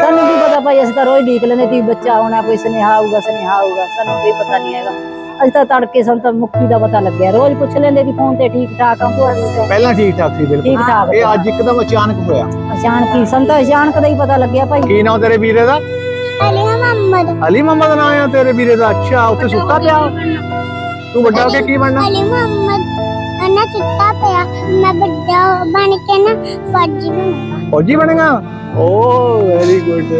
ਸਾਨੂੰ ਕੀ ਪਤਾ ਭਾਈ ਅਸੀਂ ਤਾਂ ਰੋਜ਼ ਢੀਕ ਲੈਂਦੇ ਤੀ ਬੱਚਾ ਆਉਣਾ ਕੋਈ ਸੁਨੇਹਾ ਆਊਗਾ ਸੁਨੇਹਾ ਆਊਗਾ ਸਾਨੂੰ ਕੋਈ ਪਤਾ ਨਹੀਂ ਹੈਗਾ। ਅਸੀਂ ਤਾਂ ਤੜਕੇ ਸਾਨੂੰ ਤਾਂ ਮੁਕਤੀ ਦਾ ਪਤਾ ਲੱਗਿਆ। ਰੋਜ਼ ਪੁੱਛ ਲੈਂਦੇ ਕਿ ਫੋਨ ਤੇ ਠੀਕ ਠਾਕ ਆ ਤੂੰ ਪਹਿਲਾਂ ਠੀਕ ਠਾਕ ਸੀ ਬਿਲਕੁਲ। ਠੀਕ ਠਾਕ ਇਹ ਅੱਜ ਇੱਕਦਮ ਅਚਾਨਕ ਹੋਇਆ। ਅਚਾਨਕ ਹੀ ਸਾਨੂੰ ਤਾਂ ਅਚਾਨਕ ਦਾ ਹੀ ਪਤਾ ਲੱਗਿਆ ਭਾਈ। ਕੀ ਨਾਮ ਤੇਰੇ ਵੀਰੇ ਦਾ? ਅਲੀ ਮੁਹੰਮਦ। ਅਲੀ ਮੁਹੰਮਦ ਦਾ ਨਾਮ ਆ ਤੇਰੇ ਵੀਰੇ ਦਾ। ਅੱਛਾ ਉੱਥੇ ਸੁੱਤਾ ਪਿਆ? ਤੂੰ ਵੱਡਾ ਹੋ ਕੇ ਕੀ ਬਣਨਾ ਅਲੀ ਮੁਹੰਮਦ ਅਨਾ ਸੁੱਤਾ ਪਿਆ ਮੈਂ ਵੱਡਾ ਬਣ ਕੇ ਨਾ ਫੌਜੀ ਬਣੂੰਗਾ ਫੌਜੀ ਬਣੇਗਾ ਓ ਵੈਰੀ ਗੁੱਡ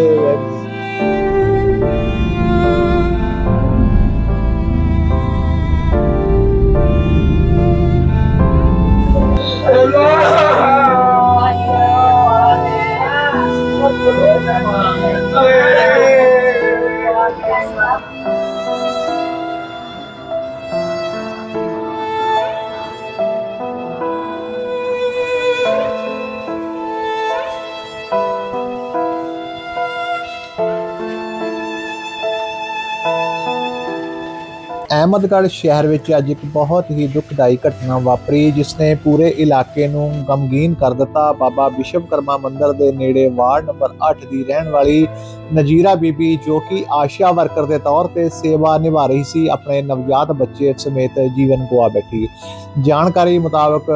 ਅਹਿਮਦਗੜ੍ਹ ਸ਼ਹਿਰ ਵਿੱਚ ਅੱਜ ਇੱਕ ਬਹੁਤ ਹੀ ਦੁਖਦਾਈ ਘਟਨਾ ਵਾਪਰੀ ਜਿਸ ਨੇ ਪੂਰੇ ਇਲਾਕੇ ਨੂੰ ਗਮਗੀਨ ਕਰ ਦਿੱਤਾ। ਬਾਬਾ ਵਿਸ਼ਵਕਰਮਾ ਮੰਦਿਰ ਦੇ ਨੇੜੇ ਵਾਰਡ ਨੰਬਰ 8 ਦੀ ਰਹਿਣ ਵਾਲੀ ਨਜੀਰਾ ਬੀਬੀ, ਜੋ ਕਿ ਆਸ਼ਾ ਵਰਕਰ ਦੇ ਤੌਰ ਤੇ ਸੇਵਾ ਨਿਭਾ ਰਹੀ ਸੀ, ਆਪਣੇ ਨਵਜਾਤ ਬੱਚੇ ਸਮੇਤ ਜੀਵਨ ਗਵਾ ਬੈਠੀ। ਜਾਣਕਾਰੀ ਮੁਤਾਬਕ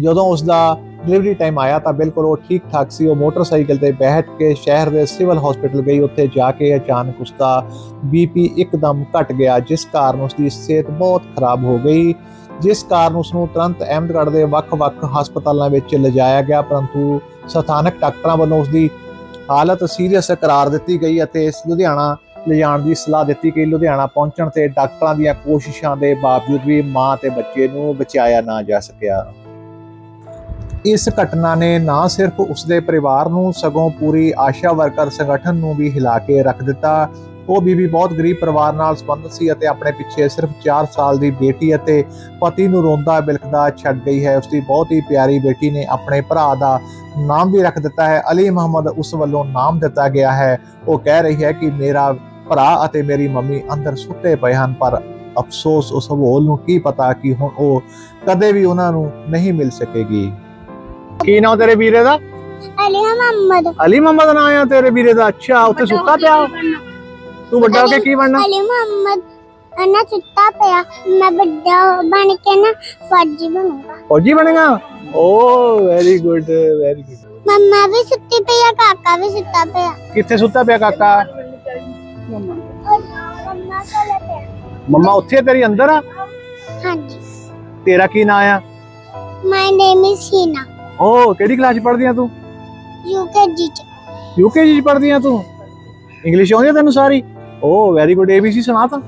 ਜਦੋਂ ਉਸ ਦਾ ਡਿਲੀਵਰੀ ਟਾਈਮ ਆਇਆ ਤਾਂ ਬਿਲਕੁਲ ਉਹ ਠੀਕ ਠਾਕ ਸੀ। ਉਹ ਮੋਟਰਸਾਈਕਲ ਤੇ ਬੈਠ ਕੇ ਸ਼ਹਿਰ ਦੇ ਸਿਵਲ ਹਸਪੀਟਲ ਗਈ। ਉੱਥੇ ਜਾ ਕੇ ਅਚਾਨਕ ਉਸ ਦਾ ਬੀਪੀ ਇੱਕਦਮ ਘਟ ਗਿਆ, ਜਿਸ ਕਾਰਨ ਉਸ ਦੀ ਸਿਹਤ ਬਹੁਤ ਖਰਾਬ ਹੋ ਗਈ। ਜਿਸ ਕਾਰਨ ਉਸ ਨੂੰ ਤੁਰੰਤ ਅਹਿਮਦਗੜ੍ਹ ਦੇ ਵੱਖ-ਵੱਖ ਹਸਪਤਾਲਾਂ ਵਿੱਚ ਲਿਜਾਇਆ ਗਿਆ, ਪਰੰਤੂ ਸਥਾਨਕ ਡਾਕਟਰਾਂ ਵੱਲੋਂ ਉਸ ਦੀ ਹਾਲਤ ਸੀਰੀਅਸ ਕਰਾਰ ਦਿੱਤੀ ਗਈ ਅਤੇ ਇਸ ਲੁਧਿਆਣਾ ਲਿਜਾਣ ਦੀ ਸਲਾਹ ਦਿੱਤੀ ਗਈ। ਲੁਧਿਆਣਾ ਪਹੁੰਚਣ ਤੇ ਡਾਕਟਰਾਂ ਦੀਆਂ ਕੋਸ਼ਿਸ਼ਾਂ ਦੇ ਬਾਵਜੂਦ ਵੀ ਮਾਂ ਤੇ ਬੱਚੇ ਨੂੰ ਬਚਾਇਆ ਨਾ ਜਾ ਸਕਿਆ। ਇਸ ਘਟਨਾ ਨੇ ਨਾ ਸਿਰਫ ਉਸਦੇ ਪਰਿਵਾਰ ਨੂੰ, ਸਗੋਂ ਪੂਰੀ ਆਸ਼ਾ ਵਰਕਰ ਸੰਗਠਨ ਨੂੰ ਵੀ ਹਿਲਾ ਕੇ ਰੱਖ ਦਿੱਤਾ। ਉਹ ਬੀਬੀ ਬਹੁਤ ਗਰੀਬ ਪਰਿਵਾਰ ਨਾਲ ਸੰਬੰਧਿਤ ਸੀ ਅਤੇ ਆਪਣੇ ਪਿੱਛੇ ਸਿਰਫ 4 ਸਾਲ ਦੀ ਬੇਟੀ ਅਤੇ ਪਤੀ ਨੂੰ ਰੋਂਦਾ ਬਿਲਕਦਾ ਛੱਡ ਗਈ ਹੈ। ਉਸਦੀ ਬਹੁਤ ਹੀ ਪਿਆਰੀ ਬੇਟੀ ਨੇ ਆਪਣੇ ਭਰਾ ਦਾ ਨਾਮ ਵੀ ਰੱਖ ਦਿੱਤਾ ਹੈ। ਅਲੀ ਮੁਹੰਮਦ ਉਸ ਵੱਲੋਂ ਨਾਮ ਦਿੱਤਾ ਗਿਆ ਹੈ। ਉਹ ਕਹਿ ਰਹੀ ਹੈ ਕਿ ਮੇਰਾ ਭਰਾ ਅਤੇ ਮੇਰੀ ਮੰਮੀ ਅੰਦਰ ਸੁੱਤੇ ਪਏ ਹਨ, ਪਰ ਅਫਸੋਸ ਉਸ ਹੋਲ ਨੂੰ ਕੀ ਪਤਾ ਕਿ ਹੁਣ ਉਹ ਕਦੇ ਵੀ ਉਹਨਾਂ ਨੂੰ ਨਹੀਂ ਮਿਲ ਸਕੇਗੀ। ਕੀ ਨਾਮ ਤੇਰੇ ਵੀਰੇ ਦਾ? ਅਲੀ ਮੁਹੰਮਦ। ਅਲੀ ਮੁਹੰਮਦ ਦਾ ਨਾਮ ਆ ਤੇਰੇ ਵੀਰੇ ਦਾ? ਅੱਛਾ ਉੱਥੇ ਸੁੱਤਾ ਪਿਆ? ਤੂੰ ਵੱਡਾ ਹੋ ਕੇ ਕੀ ਬਣਨਾ? ਅਲੀ ਮੁਹੰਮਦ ਅਨਾ ਸੁੱਤਾ ਪਿਆ ਮੈਂ ਵੱਡਾ ਬਣ ਕੇ ਨਾ ਫੌਜੀ ਬਣੂੰਗਾ। ਫੌਜੀ ਬਣੇਗਾ? Oh very good very good ਮੰਮਾ ਵੀ ਸੁੱਤੀ ਪਈ ਆ ਕਾਕਾ ਵੀ ਸੁੱਤਾ ਪਿਆ। ਕਿੱਥੇ ਸੁੱਤਾ ਪਿਆ ਕਾਕਾ? ਮੰਮਾ ਕੋਲ ਪਿਆ ਮੰਮਾ ਉੱਥੇ ਆ ਤੇਰੀ ਅੰਦਰ ਆ? ਹਾਂਜੀ। ਤੇਰਾ ਕੀ ਨਾਮ ਆ? ਮਾਈ ਨੇਮ ਇਜ਼ ਹੀਨਾ ਓ ਕਿਹੜੀ ਕਲਾਸ ਚ ਪੜ੍ਹਦੀ ਆ ਤੂੰ ਯੂਕੇਜੀ ਚ ਯੂਕੇਜੀ ਚ ਪੜ੍ਹਦੀ ਆ ਤੂੰ ਇੰਗਲਿਸ਼ ਆਉਂਦੀ ਆ ਤੈਨੂੰ ਸਾਰੀ ਓ ਵੈਰੀ ਗੁੱਡ ਏਬੀਸੀ ਸੁਣਾ ਤਾਂ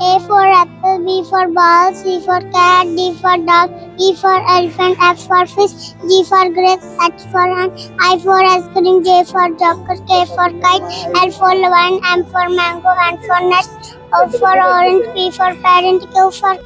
A for apple, B for ball, C for cat, D for dog, E for elephant, F for fish, G for grapes, H for ant, I for ice cream, J for joker, K for kite, L for lion, M for mango, N for nut, O for orange, P for parent, Q for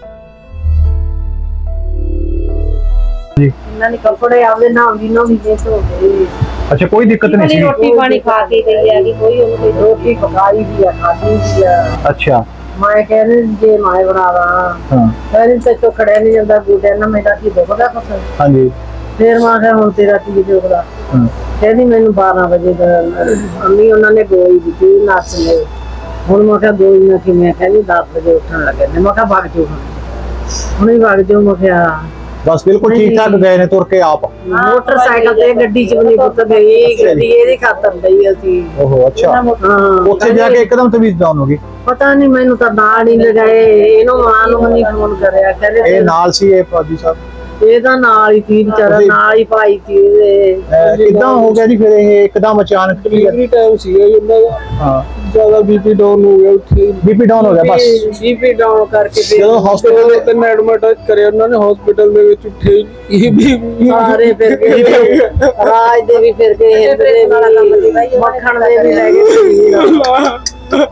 ਇਹਨਾਂ ਨੇ ਕੱਪੜੇ ਆਪਦੇ ਨਾਮ ਦੀ ਨਵੀਂ ਦੇ ਧੋ ਗਏ ਅੱਛਾ ਕੋਈ ਦਿੱਕਤ ਨਹੀਂ ਸੀ? ਰੋਟੀ ਪਾਣੀ ਖਾ ਕੇ ਗਈ ਹੈ ਕਿ ਕੋਈ ਉਹਨੂੰ ਕੋਈ ਰੋਟੀ ਪਕਾਈ ਦੀ ਆ ਖਾਦੀ ਦੀ ਆ। ਅੱਛਾ। ਮੈਂ ਕਹਿੰਦੀ ਜੇ ਮੈਂ ਬਣਾਵਾ। ਹਾਂ। ਕਹਿੰਦੀ ਤੇ ਤੋ ਖੜਿਆ ਨਹੀਂ ਜਾਂਦਾ ਬੂਟੇ ਨਾਲ ਮੇਰਾ ਕੀ ਦੁਖਦਾ ਕੁਛ? ਹਾਂਜੀ। ਫੇਰ ਮੈਂ ਕਿਹਾ ਹੁਣ ਤੇਰਾ ਕੀ ਦੁਖਦਾ? ਹਾਂ। ਕਹਿੰਦੀ ਮੈਨੂੰ 12 ਵਜੇ ਦਾ ਅੰਮੀ ਉਹਨਾਂ ਨੇ ਗੋਲੀ ਦਿੱਤੀ ਨੱਸ ਲਈ ਹੁਣ ਮੈਂ ਕਿਹਾ ਗੋਲੀ ਨਾ ਕਿ ਮੈਂ ਕਹਿੰਦੀ 10 ਵਜੇ ਉੱਠਣ ਲੱਗੇ ਨੇ। ਮੈਂ ਕਿਹਾ ਵਗ ਜਾਓ। ਹੁਣ ਵਗ ਜਾਓ ਮੈਂ ਕਿਹਾ ਬਸ ਬਿਲਕੁਲ ਠੀਕ ਠਾਕ ਗਏ ਨੇ ਤੁਰ ਕੇ ਆਪ। ਮੋਟਰਸਾਈਕਲ ਤੇ ਗੱਡੀ ਚ ਵੀ ਨਹੀਂ ਪੁੱਤ ਗਈ ਗੱਡੀ ਇਹਦੀ ਖਾਤਰ ਲਈ ਅਸੀਂ। ਓਹੋ ਅੱਛਾ। ਉੱਥੇ ਜਾ ਕੇ ਇੱਕਦਮ ਤਵੀਜ਼ ਡਾਊਨ ਹੋ ਗਈ? ਪਤਾ ਨਹੀਂ ਮੈਨੂੰ ਤਾਂ ਨਾਲ ਹੀ ਲਗਾਏ ਇਹਨੂੰ ਮਾਂ ਨੂੰ ਨਹੀਂ ਫੋਨ ਕਰਿਆ ਇਹ ਕਹਿੰਦੇ ਨਾਲ ਸੀ ਇਹ ਫੌਜੀ ਸਾਹਿਬ? ਇਹਦਾ ਨਾਲ ਹੀ ਸੀ ਵਿਚਾਰਾ ਨਾਲ ਹੀ ਭਾਈ ਸੀ ਇਹਦੇ। ਕਿੱਦਾਂ ਹੋ ਗਿਆ ਜੀ ਫਿਰ ਇਹ ਇੱਕਦਮ ਅਚਾਨਕ? ਡਿਲੀਵਰੀ ਟਾਈਮ ਸੀਗਾ ਇਹਨਾਂ ਦਾ। ਹਾਂ। ਜ਼ਿਆਦਾ ਬੀਪੀ ਡਾਊਨ ਹੋ ਗਿਆ ਉੱਥੇ। ਬੀਪੀ ਡਾਊਨ ਹੋ ਗਿਆ ਬਸ। ਬੀਪੀ ਡਾਊਨ ਕਰਕੇ ਫਿਰ ਜਦੋਂ ਹਸਪੀਟਲ ਤੇ ਤਿੰਨ ਐਡਮਿਟ ਕਰਿਆ ਉਹਨਾਂ ਨੇ ਹਸਪੀਟਲ ਦੇ ਵਿੱਚ ਉੱਠੇ ਇਹ ਵੀ ਸਾਰੇ ਫਿਰ ਗਏ। ਰਾਜ ਦੇ ਵੀ ਫਿਰ ਗਏ ਦੇ ਮੱਖਣ ਦੇ ਵੀ ਲੈ ਗਏ।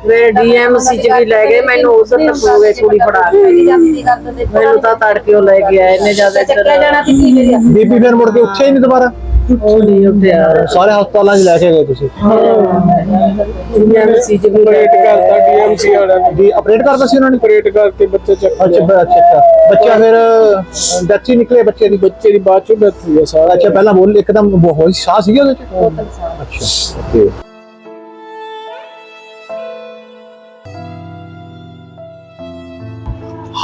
ਵੇ ਡੀਐਮਸੀ ਚ ਵੀ ਲੈ ਗਏ ਮੈਨੂੰ ਉਧਰ ਤੱਕ ਹੋ ਗਏ ਕੁੜੀ ਫੜਾ ਕੇ। ਮੈਨੂੰ ਤਾਂ ਤੜਕੇ ਉਹ ਲੈ ਕੇ ਆਏ ਨੇ ਜ਼ਿਆਦਾ ਬੀਪੀ ਫਿਰ ਮੁੜ ਕੇ ਉੱਠਿਆ ਹੀ ਨਹੀਂ ਦੁਬਾਰਾ। ਉਹ ਨਹੀਂ ਉੱਠਿਆ ਸਾਰੇ ਹਸਪਤਾਲਾਂ 'ਚ ਲੈ ਕੇ ਗਏ ਤੁਸੀਂ? ਐਮਸੀ ਚ ਵੀ ਆਪਰੇਟ ਕਰਤਾ ਡੀਐਮਸੀ ਵਾਲਿਆਂ ਨੇ। ਜੀ ਆਪਰੇਟ ਕਰਤਾ ਸੀ ਉਹਨਾਂ ਨੇ? ਆਪਰੇਟ ਕਰਕੇ ਬੱਚੇ ਚੱਕ ਅੱਛਾ ਲਿਆ। ਬ- ਅੱਛਾ ਅੱਛਾ। ਬੱਚਾ ਫਿਰ ਡੱਚ ਹੀ ਨਿਕਲੇ ਬੱਚੇ ਦੀ? ਬੱਚੇ ਦੀ ਬਾਅਦ ਚੋਂ ਡੈਥ ਹੋਈ ਸਾਰਾ। ਅੱਛਾ ਪਹਿਲਾਂ ਬੋਲ ਇੱਕਦਮ ਹੋਈ ਸਾਹ ਸੀਗਾ ਉਹਦੇ ਚ? ਅੱਛਾ। ਓਕੇ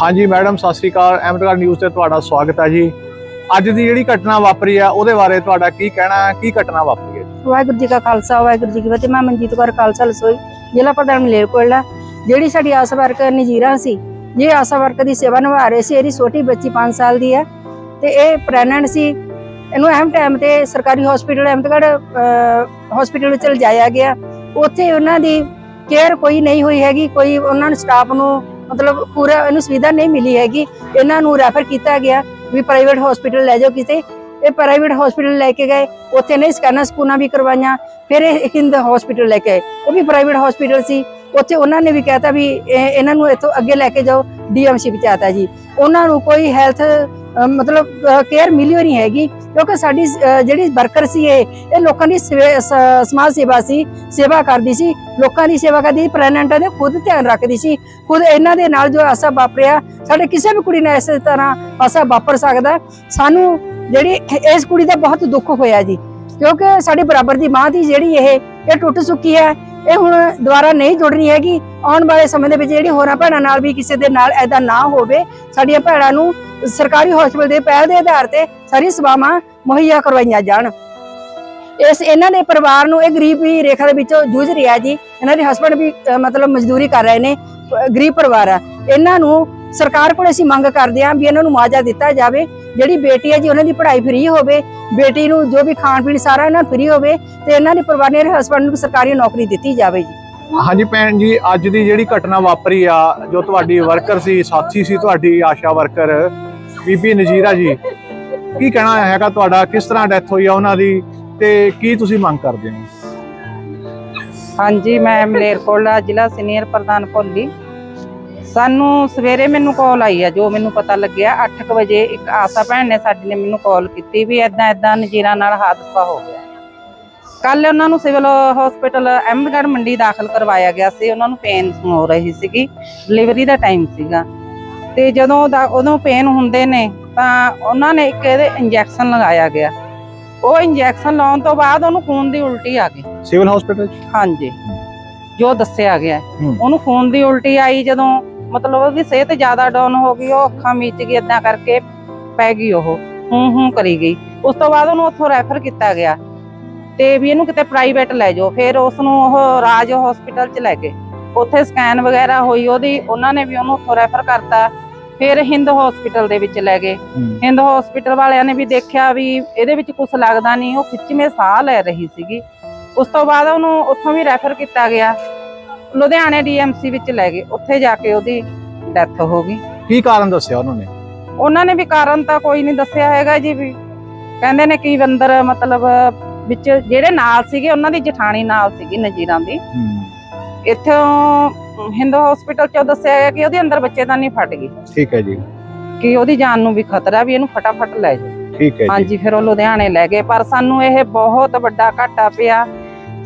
ਹਾਂਜੀ ਮੈਡਮ ਸਤਿ ਸ਼੍ਰੀ ਅਕਾਲ। ਅਹਿਮਦਗੜ੍ਹ ਨਿਊਜ਼ ਤੇ ਤੁਹਾਡਾ ਸਵਾਗਤ ਹੈ ਜੀ। ਅੱਜ ਦੀ ਜਿਹੜੀ ਘਟਨਾ ਵਾਪਰੀ ਆ, ਉਹਦੇ ਬਾਰੇ ਤੁਹਾਡਾ ਕੀ ਕਹਿਣਾ ਹੈ ਕੀ ਘਟਨਾ ਵਾਪਰੀ ਹੈ? ਵਾਹਿਗੁਰੂ ਜੀ ਕਾ ਖਾਲਸਾ, ਵਾਹਿਗੁਰੂ ਜੀ ਕੀ ਫਤਿਹ। ਮੈਂ ਮਨਜੀਤ ਕੌਰ, ਖਾਲਸਾ ਲਸੋਈ ਜ਼ਿਲ੍ਹਾ ਪ੍ਰਧਾਨ ਮਲੇਰਕੋਟਲਾ ਜਿਹੜੀ ਸਾਡੀ ਆਸਾ ਵਰਕਰ ਨਜੀਰਾ ਸੀ ਇਹ ਆਸਾ ਵਰਕਰ ਦੀ ਸੇਵਾ ਨਿਭਾ ਰਹੇ ਸੀ, ਇਹਦੀ ਛੋਟੀ ਬੱਚੀ 5 ਸਾਲ ਦੀ ਹੈ ਤੇ ਇਹ ਪ੍ਰੈਗਨੈਂਟ ਸੀ। ਇਹਨੂੰ ਅਹਿਮ ਟਾਈਮ ਤੇ ਸਰਕਾਰੀ ਹਸਪੀਟਲ ਅਹਿਮਦਗੜ੍ਹ ਹਸਪੀਟਲ ਵਿੱਚ ਲਿਜਾਇਆ ਗਿਆ। ਉੱਥੇ ਉਹਨਾਂ ਦੀ ਕੇਅਰ ਕੋਈ ਨਹੀਂ ਹੋਈ ਹੈਗੀ, ਕੋਈ ਉਹਨਾਂ ਨੂੰ ਸਟਾਫ ਨੂੰ ਮਤਲਬ ਪੂਰਾ ਇਹਨੂੰ ਸੁਵਿਧਾ ਨਹੀਂ ਮਿਲੀ ਹੈਗੀ। ਇਹਨਾਂ ਨੂੰ ਰੈਫਰ ਕੀਤਾ ਗਿਆ। ਵੀ ਪ੍ਰਾਈਵੇਟ ਹਸਪੀਟਲ ਲੈ ਜਾਓ ਕਿਤੇ। ਇਹ ਪ੍ਰਾਈਵੇਟ ਹਸਪੀਟਲ ਲੈ ਕੇ ਗਏ। ਉੱਥੇ ਨੇ ਸਕੈਨਾਂ, ਸਕੂਨਾਂ ਵੀ ਕਰਵਾਈਆਂ। ਫਿਰ ਇਹ ਹਿੰਦ ਹਸਪੀਟਲ ਲੈ ਕੇ ਆਏ। ਉਹ ਵੀ ਪ੍ਰਾਈਵੇਟ ਹਸਪੀਟਲ ਸੀ। ਉੱਥੇ ਉਹਨਾਂ ਨੇ ਵੀ ਕਹਿਤਾ ਵੀ ਇਹ- ਇਹਨਾਂ ਨੂੰ ਇੱਥੋਂ ਅੱਗੇ ਲੈ ਕੇ ਜਾਓ। ਡੀਐਮਸੀ ਪਹੁੰਚਾਤਾ ਜੀ। ਉਹਨਾਂ ਨੂੰ ਕੋਈ ਹੈਲਥ ਮਤਲਬ ਕੇਅਰ ਮਿਲੀ ਹੋਈ ਨਹੀਂ ਹੈਗੀ, ਕਿਉਂਕਿ ਸਾਡੀ ਜਿਹੜੀ ਵਰਕਰ ਸੀ ਇਹ ਇਹ ਲੋਕਾਂ ਦੀ ਸਵੇ- ਸਮਾਜ ਸੇਵਾ ਸੀ, ਸੇਵਾ ਕਰਦੀ ਸੀ, ਲੋਕਾਂ ਦੀ ਸੇਵਾ ਕਰਦੀ ਸੀ ਪ੍ਰੈਗਨੈਂਟਾਂ ਦੇ ਖੁਦ ਧਿਆਨ ਰੱਖਦੀ ਸੀ, ਖੁਦ ਇਹਨਾਂ ਦੇ ਨਾਲ ਜੋ ਆਸਾ ਵਾਪਰਿਆ, ਸਾਡੇ ਕਿਸੇ ਵੀ ਕੁੜੀ ਨਾਲ ਇਸੇ ਤਰ੍ਹਾਂ ਆਸਾ ਵਾਪਰ ਸਕਦਾ, ਸਾਨੂੰ ਜਿਹੜੀ ਇਸ ਕੁੜੀ ਦਾ ਬਹੁਤ ਦੁੱਖ ਹੋਇਆ ਜੀ, ਕਿਉਂਕਿ ਸਾਡੇ ਬਰਾਬਰ ਦੀ ਮਾਂ ਦੀ ਜਿਹੜੀ ਇਹ ਇਹ ਟੁੱਟ ਚੁੱਕੀ ਹੈ ਇਹ ਹੁਣ ਦੁਬਾਰਾ ਨਹੀਂ ਜੁੜਨੀ ਹੈਗੀ। ਆਉਣ ਵਾਲੇ ਸਮੇਂ ਦੇ ਵਿੱਚ ਜਿਹੜੀ ਹੋਰਾਂ ਭੈਣਾਂ ਨਾਲ ਵੀ ਕਿਸੇ ਦੇ ਨਾਲ ਐਦਾ ਨਾ ਹੋਵੇ, ਸਾਡੀਆਂ ਭੈਣਾਂ ਨੂੰ ਸਰਕਾਰੀ ਹਸਪਤਾਲ ਦੇ ਪਹਿਲ ਦੇ ਆਧਾਰ ਤੇ ਸਾਰੀ ਸੇਵਾਵਾਂ ਮੁਹੱਈਆ ਕਰਵਾਈਆਂ ਜਾਣ। ਇਸ ਇਹਨਾਂ ਦੇ ਪਰਿਵਾਰ ਨੂੰ ਇਹ ਗਰੀਬੀ ਰੇਖਾ ਦੇ ਵਿੱਚੋਂ ਜੂਝ ਰਿਹਾ ਜੀ। ਇਹਨਾਂ ਦੇ ਹਸਬੰਡ ਵੀ ਮਤਲਬ ਮਜ਼ਦੂਰੀ ਕਰ ਰਹੇ ਨੇ। ਗਰੀਬ ਪਰਿਵਾਰ ਆ। ਇਹਨਾਂ ਨੂੰ ਸਰਕਾਰ ਕੋਲ ਅਸੀਂ ਮੰਗ ਕਰਦੇ ਹਾਂ ਵੀ ਇਹਨਾਂ ਨੂੰ ਮੁਆਵਜ਼ਾ ਦਿੱਤਾ ਜਾਵੇ। ਜਿਹੜੀ ਬੇਟੀ ਹੈ ਜੀ ਉਹਨਾਂ ਦੀ ਪੜ੍ਹਾਈ ਫ੍ਰੀ ਹੋਵੇ। ਬੇਟੀ ਨੂੰ ਜੋ ਵੀ ਖਾਣ ਪੀਣ ਸਾਰਾ ਇਹਨਾਂ ਫ੍ਰੀ ਹੋਵੇ ਤੇ ਇਹਨਾਂ ਦੇ ਪਰਿਵਾਰ ਨੇ ਹਸਬੰਡ ਨੂੰ ਸਰਕਾਰੀ ਨੌਕਰੀ ਦਿੱਤੀ ਜਾਵੇ ਜੀ। ਹਾਂਜੀ ਭੈਣ ਜੀ ਅੱਜ ਦੀ ਜਿਹੜੀ ਘਟਨਾ ਵਾਪਰੀ ਆ ਜੋ ਤੁਹਾਡੀ ਵਰਕਰ ਸੀ ਸਾਥੀ ਸੀ ਤੁਹਾਡੀ ਆਸ਼ਾ ਵਰਕਰ ਬੀਬੀ ਨਜੀਰਾ ਜੀ ਕੀ ਕਹਿਣਾ ਹੈਗਾ ਤੁਹਾਡਾ? ਕਿਸ ਤਰ੍ਹਾਂ ਡੈਥ ਹੋਈ ਆ ਉਹਨਾਂ ਦੀ ਤੇ ਕੀ ਤੁਸੀਂ ਮੰਗ ਕਰਦੇ ਹੋ? ਹਾਂਜੀ ਮੈਂ ਮਲੇਰਕੋਟਲਾ ਜ਼ਿਲ੍ਹਾ ਸੀਨੀਅਰ ਪ੍ਰਧਾਨ ਭੋਲੀ। ਸਾਨੂੰ ਸਵੇਰੇ ਮੈਨੂੰ ਕਾਲ ਆਈ ਆ ਜੋ ਮੈਨੂੰ ਪਤਾ ਲੱਗਿਆ 8:00 ਵਜੇ ਇੱਕ ਆਸਾ ਭੈਣ ਨੇ ਸਾਡੀ ਨੇ ਮੈਨੂੰ ਕਾਲ ਕੀਤੀ ਵੀ ਐਦਾਂ ਐਦਾਂ ਨਜੀਰਾ ਨਾਲ ਹਾਦਸਾ ਹੋ ਗਿਆ। ਕੱਲ ਉਹਨਾਂ ਨੂੰ ਸਿਵਲ ਹਸਪੀਟਲ ਅਹਿਮਦਗੜ੍ਹ ਮੰਡੀ ਦਾਖਲ ਕਰਵਾਇਆ ਗਿਆ ਸੀ ਉਹਨਾਂ ਨੂੰ ਪੇਨ ਹੋ ਰਹੀ ਸੀਗੀ ਡਿਲੀਵਰੀ ਦਾ ਟਾਈਮ ਸੀਗਾ। ਤੇ ਜਦੋਂ ਉਦੋਂ ਪੇਨ ਹੁੰਦੇ ਨੇ ਤਾਂ ਉਹਨਾਂ ਨੇ ਇੱਕ ਇਹਦੇ ਇੰਜੈਕਸ਼ਨ ਲਗਾਇਆ ਗਿਆ। ਉਹ ਇੰਜੈਕਸ਼ਨ ਲਾਉਣ ਤੋਂ ਬਾਅਦ ਉਹਨੂੰ ਖੂਨ ਦੀ ਉਲਟੀ ਆ ਗਈ। ਸਿਵਲ ਹਸਪੀਟਲ ਹਾਂਜੀ। ਜੋ ਦੱਸਿਆ ਗਿਆ। ਉਹਨੂੰ ਖੂਨ ਦੀ ਉਲਟੀ ਆਈ ਜਦੋਂ ਮਤਲਬ ਉਹਦੀ ਸਿਹਤ ਜ਼ਿਆਦਾ ਡਾਊਨ ਹੋ ਗਈ ਉਹ ਅੱਖਾਂ ਮੀਚ ਗਈ ਇਦਾਂ ਕਰਕੇ ਪੈ ਗਈ ਉਹ ਹੂੰ ਹੂੰ ਕਰੀ ਗਈ। ਉਸ ਤੋਂ ਬਾਅਦ ਉਹਨੂੰ ਉੱਥੋਂ ਰੈਫਰ ਕੀਤਾ ਗਿਆ ਤੇ ਵੀ ਇਹਨੂੰ ਕਿਤੇ ਪ੍ਰਾਈਵੇਟ ਲੈ ਜਾਓ ਫਿਰ ਉਸ ਨੂੰ ਉਹ ਰਾਜ ਹਸਪੀਟਲ ਚ ਲੈ ਗਏ। ਉੱਥੇ ਸਕੈਨ ਵਗੈਰਾ ਹੋਈ ਉਹਦੀ ਉਹਨਾਂ ਨੇ ਵੀ ਉਹਨੂੰ ਉੱਥੋਂ ਰੈਫਰ ਕਰਤਾ ਫਿਰ ਹਿੰਦ ਹਸਪੀਟਲ ਦੇ ਵਿੱਚ ਲੈ ਗਏ। ਹਿੰਦ ਹਸਪੀਟਲ ਵਾਲਿਆਂ ਨੇ ਵੀ ਦੇਖਿਆ ਵੀ ਇਹਦੇ ਵਿੱਚ ਕੁਝ ਲੱਗਦਾ ਨਹੀਂ ਉਹ ਖਿੱਚਵੇਂ ਸਾਹ ਲੈ ਰਹੀ ਸੀਗੀ। ਉਸ ਤੋਂ ਬਾਅਦ ਉਹਨੂੰ ਉੱਥੋਂ ਵੀ ਰੈਫਰ ਕੀਤਾ ਗਿਆ। ਲੁਧਿਆਣੇ ਡੀਐਮਸੀ ਵਿੱਚ ਲੈ ਗਏ। ਉੱਥੇ ਜਾ ਕੇ ਉਹਦੀ ਡੈਥ ਹੋ ਗਈ। ਕੀ ਕਾਰਨ ਦੱਸਿਆ ਉਹਨਾਂ ਨੇ? ਉਹਨਾਂ ਨੇ ਵੀ ਕਾਰਨ ਤਾਂ ਕੋਈ ਨਹੀਂ ਦੱਸਿਆ ਹੈਗਾ ਜੀ ਵੀ। ਕਹਿੰਦੇ ਨੇ ਕਿ ਅੰਦਰ ਮਤਲਬ ਵਿੱਚ ਜਿਹੜੇ ਨਾਲ ਸੀਗੇ ਉਹਨਾਂ ਦੀ ਜਠਾਣੀ ਨਾਲ ਸੀਗੀ ਨਜੀਰਾਂ ਦੀ। ਇੱਥੋਂ ਹਿੰਦ ਹਸਪੀਟਲ ਚੋਂ ਦੱਸਿਆ ਗਿਆ ਕਿ ਉਹਦੇ ਅੰਦਰ ਬੱਚੇਦਾਨੀ ਫਟ ਗਈ ਠੀਕ ਹੈ ਜੀ। ਕਿ ਉਹਦੀ ਜਾਨ ਨੂੰ ਵੀ ਖਤਰਾ ਵੀ ਇਹਨੂੰ ਫਟਾਫਟ ਲੈ ਜਾਓ। ਠੀਕ ਹੈ ਜੀ। ਹਾਂਜੀ ਫਿਰ ਉਹ ਲੁਧਿਆਣੇ ਲੈ ਗਏ। ਪਰ ਸਾਨੂੰ ਇਹ ਬਹੁਤ ਵੱਡਾ ਘਾਟਾ ਪਿਆ।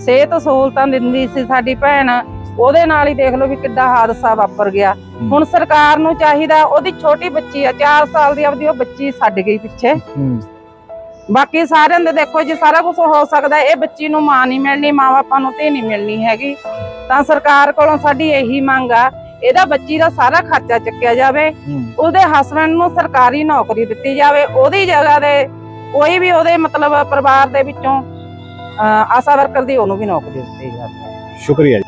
ਸਿਹਤ ਸਹੂਲਤਾਂ ਦਿੰਦੀ ਸੀ ਸਾਡੀ ਭੈਣ। ਉਹਦੇ ਨਾਲ ਹੀ ਦੇਖ ਲਓ ਵੀ ਕਿੱਡਾ ਹਾਦਸਾ ਵਾਪਰ ਗਿਆ। ਹੁਣ ਸਰਕਾਰ ਨੂੰ ਚਾਹੀਦਾ ਉਹਦੀ ਛੋਟੀ ਬੱਚੀ ਆ 4 ਸਾਲ ਦੀ ਆਪਦੀ ਉਹ ਬੱਚੀ ਛੱਡ ਗਈ ਪਿੱਛੇ। ਬਾਕੀ ਸਾਰਿਆਂ ਦੇ ਦੇਖੋ ਜੀ ਸਾਰਾ ਕੁਝ ਹੋ ਸਕਦਾ ਇਹ ਬੱਚੀ ਨੂੰ ਮਾਂ ਨਹੀਂ ਮਿਲਣੀ ਮਾਂ ਬਾਪਾਂ ਨੂੰ ਤੇ ਨਹੀਂ ਮਿਲਣੀ ਹੈਗੀ। ਤਾਂ ਸਰਕਾਰ ਕੋਲੋਂ ਸਾਡੀ ਇਹੀ ਮੰਗ ਆ ਇਹਦਾ ਬੱਚੀ ਦਾ ਸਾਰਾ ਖਰਚਾ ਚੱਕਿਆ ਜਾਵੇ। ਉਹਦੇ ਹਸਬੰਡ ਨੂੰ ਸਰਕਾਰੀ ਨੌਕਰੀ ਦਿੱਤੀ ਜਾਵੇ। ਉਹਦੀ ਜਗ੍ਹਾ ਤੇ ਕੋਈ ਵੀ ਉਹਦੇ ਮਤਲਬ ਪਰਿਵਾਰ ਦੇ ਵਿੱਚੋਂ ਆਸ਼ਾ ਵਰਕਰ ਦੀ ਉਹਨੂੰ ਵੀ ਨੌਕਰੀ ਦਿੱਤੀ ਜਾਵੇ। ਸ਼ੁਕਰੀਆ ਜੀ।